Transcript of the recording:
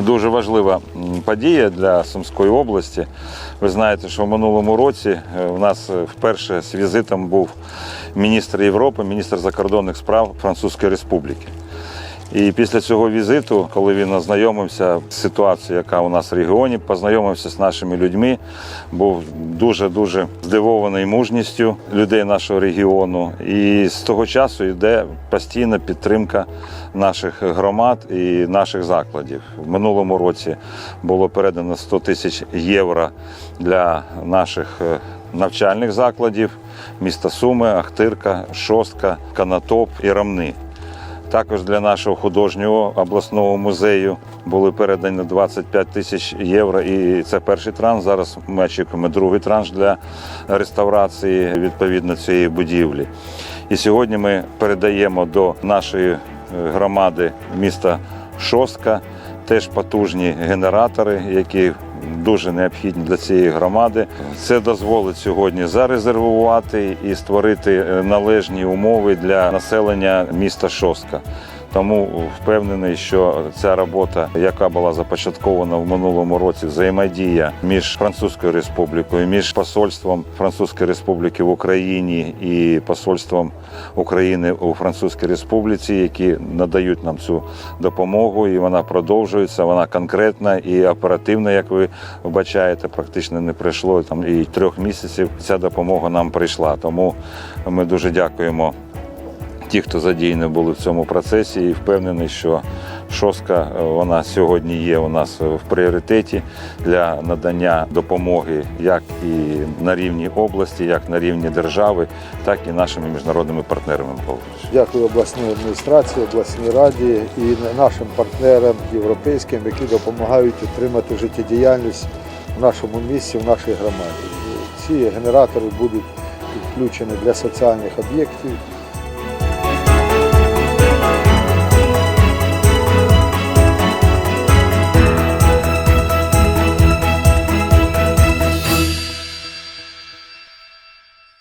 дуже важлива подія для Сумської області. Ви знаєте, що в минулому році е, у нас е, вперше з візитом був міністр Європи, міністр закордонних справ Французької Республіки. І після цього візиту, коли він ознайомився з ситуацією, яка у нас в регіоні, познайомився з нашими людьми, був дуже дуже здивований мужністю людей нашого регіону. І з того часу йде постійна підтримка наших громад і наших закладів. В минулому році було передано 100 тисяч євро для наших е, навчальних закладів міста Суми, Ахтирка, Шостка, Канатоп і Рамни. Також для нашого художнього обласного музею були передані 25 тисяч євро. І це перший транш. Зараз ми очікуємо другий транш для реставрації відповідно цієї будівлі. І сьогодні ми передаємо до нашої е, громади міста Шостка теж потужні генератори, які дуже необхідні для цієї громади. Це дозволить сьогодні зарезервувати і створити е, належні умови для населення міста Шостка. Тому впевнений, що ця робота, яка була започаткована в минулому році, взаємодія між Французькою Республікою, між посольством Французької Республіки в Україні і посольством України у Французькій Республіці, які надають нам цю допомогу, і вона продовжується. Вона конкретна і оперативна, як ви вбачаєте, практично не пройшло там і трьох місяців. Ця допомога нам прийшла. Тому ми дуже дякуємо ті, хто задіяні були в цьому процесі, і впевнений, що шостка е, вона сьогодні є у нас в пріоритеті для надання допомоги як і на рівні області, як на рівні держави, так і нашими міжнародними партнерами. Дякую обласній адміністрації, обласній раді і нашим партнерам європейським, які допомагають отримати життєдіяльність в нашому місті, в нашій громаді. Ці генератори будуть підключені для соціальних об'єктів,